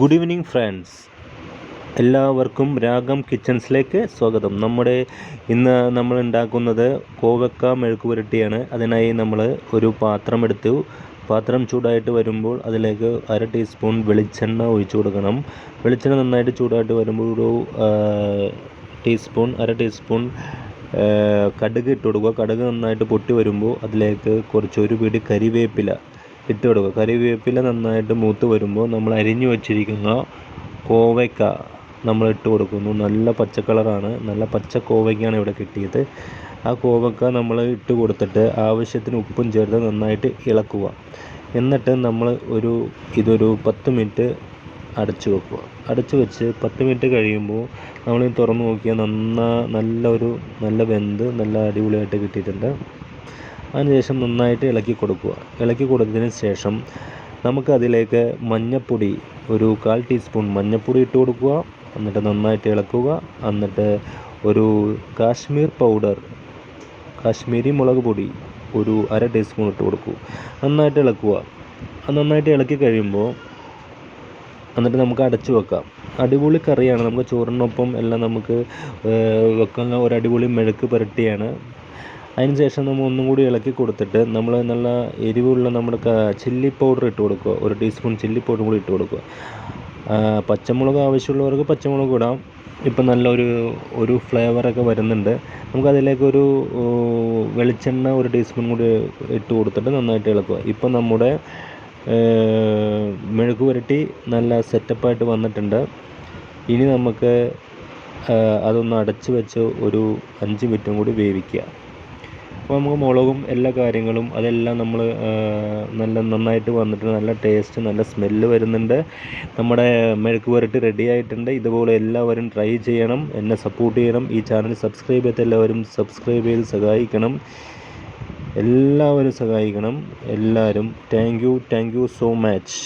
Good evening friends എല്ലാവർക്കും രാഗം കിച്ചൺസിലേക്ക് സ്വാഗതം. നമ്മുടെ ഇന്ന് നമ്മൾ ഉണ്ടാക്കുന്നത് കോവക്ക മെഴുക്ക് പുരട്ടിയാണ്. അതിനായി നമ്മൾ ഒരു പാത്രം എടുത്തു. പാത്രം ചൂടായിട്ട് വരുമ്പോൾ അതിലേക്ക് അര ടീസ്പൂൺ വെളിച്ചെണ്ണ ഒഴിച്ചു കൊടുക്കണം. വെളിച്ചെണ്ണ നന്നായിട്ട് ചൂടായിട്ട് വരുമ്പോൾ ഒരു ടീസ്പൂൺ അര ടീസ്പൂൺ കടുക് ഇട്ട് കൊടുക്കുക. കടുക് നന്നായിട്ട് പൊട്ടി വരുമ്പോൾ അതിലേക്ക് കുറച്ച് ഒരു പിടി കരിവേപ്പില ഇട്ട് കൊടുക്കുക. കറിവേപ്പില നന്നായിട്ട് മൂത്ത് വരുമ്പോൾ നമ്മൾ അരിഞ്ഞു വച്ചിരിക്കുന്ന കോവയ്ക്ക നമ്മൾ ഇട്ട് കൊടുക്കുന്നു. നല്ല പച്ച കളറാണ്. നല്ല പച്ച കോവയ്ക്കാണ് ഇവിടെ കിട്ടിയത്. ആ കോവക്ക നമ്മൾ ഇട്ട് കൊടുത്തിട്ട് ആവശ്യത്തിന് ഉപ്പും ചേർത്ത് നന്നായിട്ട് ഇളക്കുക. എന്നിട്ട് നമ്മൾ ഒരു ഇതൊരു പത്ത് മിനിറ്റ് അടച്ചു വെക്കുക. അടച്ചു വെച്ച് പത്ത് മിനിറ്റ് കഴിയുമ്പോൾ നമ്മൾ തുറന്ന് നോക്കിയാൽ നന്നാ നല്ല ഒരു നല്ല വെന്ത് നല്ല അടിപൊളിയായിട്ട് കിട്ടിയിട്ടുണ്ട്. അതിനുശേഷം നന്നായിട്ട് ഇളക്കി കൊടുക്കുക. ഇളക്കി കൊടുത്തതിന് ശേഷം നമുക്ക് അതിലേക്ക് മഞ്ഞപ്പൊടി ഒരു കാൽ ടീസ്പൂൺ മഞ്ഞപ്പൊടി ഇട്ട് കൊടുക്കുക. എന്നിട്ട് നന്നായിട്ട് ഇളക്കുക. എന്നിട്ട് ഒരു കാശ്മീർ പൗഡർ കാശ്മീരി മുളക് പൊടി ഒരു അര ടീസ്പൂൺ ഇട്ട് കൊടുക്കൂ. നന്നായിട്ട് ഇളക്കുക. നന്നായിട്ട് ഇളക്കി കഴിയുമ്പോൾ എന്നിട്ട് നമുക്ക് അടച്ചു വെക്കാം. അടിപൊളി കറിയാണ്. നമുക്ക് ചോറിനൊപ്പം എല്ലാം നമുക്ക് വെക്കുന്ന ഒരു അടിപൊളി മെഴുക്ക് പുരട്ടിയാണ്. അതിന് ശേഷം നമ്മൾ ഒന്നും കൂടി ഇളക്കി കൊടുത്തിട്ട് നമ്മൾ നല്ല എരിവുള്ള നമ്മുടെ ചില്ലി പൗഡർ ഇട്ട് കൊടുക്കുക. ഒരു ടീസ്പൂൺ ചില്ലി പൗഡർ കൂടി ഇട്ട് കൊടുക്കുക. പച്ചമുളക് ആവശ്യമുള്ളവർക്ക് പച്ചമുളക് ഇടാം. ഇപ്പം നല്ലൊരു ഒരു ഫ്ലേവറൊക്കെ വരുന്നുണ്ട്. നമുക്കതിലേക്കൊരു ഒരു വെളിച്ചെണ്ണ ഒരു ടീസ്പൂൺ കൂടി ഇട്ട് കൊടുത്തിട്ട് നന്നായിട്ട് ഇളക്കുക. ഇപ്പം നമ്മുടെ മെഴുക്ക് പുരട്ടി നല്ല സെറ്റപ്പായിട്ട് വന്നിട്ടുണ്ട്. ഇനി നമുക്ക് അതൊന്ന് അടച്ച് വെച്ച് ഒരു അഞ്ച് മിനിറ്റും കൂടി വേവിക്കുക. അപ്പോൾ നമുക്ക് മുളകും എല്ലാ കാര്യങ്ങളും അതെല്ലാം നമ്മൾ നല്ല നന്നായിട്ട് വന്നിട്ട് നല്ല ടേസ്റ്റ് നല്ല സ്മെല്ല് വരുന്നുണ്ട്. നമ്മുടെ മെഴുക്ക് പുരട്ടി റെഡി ആയിട്ടുണ്ട്. ഇതുപോലെ എല്ലാവരും ട്രൈ ചെയ്യണം. എന്നെ സപ്പോർട്ട് ചെയ്യണം. ഈ ചാനൽ സബ്സ്ക്രൈബ് ചെയ്ത എല്ലാവരും സബ്സ്ക്രൈബ് ചെയ്ത് സഹായിക്കണം. എല്ലാവരും സഹായിക്കണം. എല്ലാവരും thank you thank you so much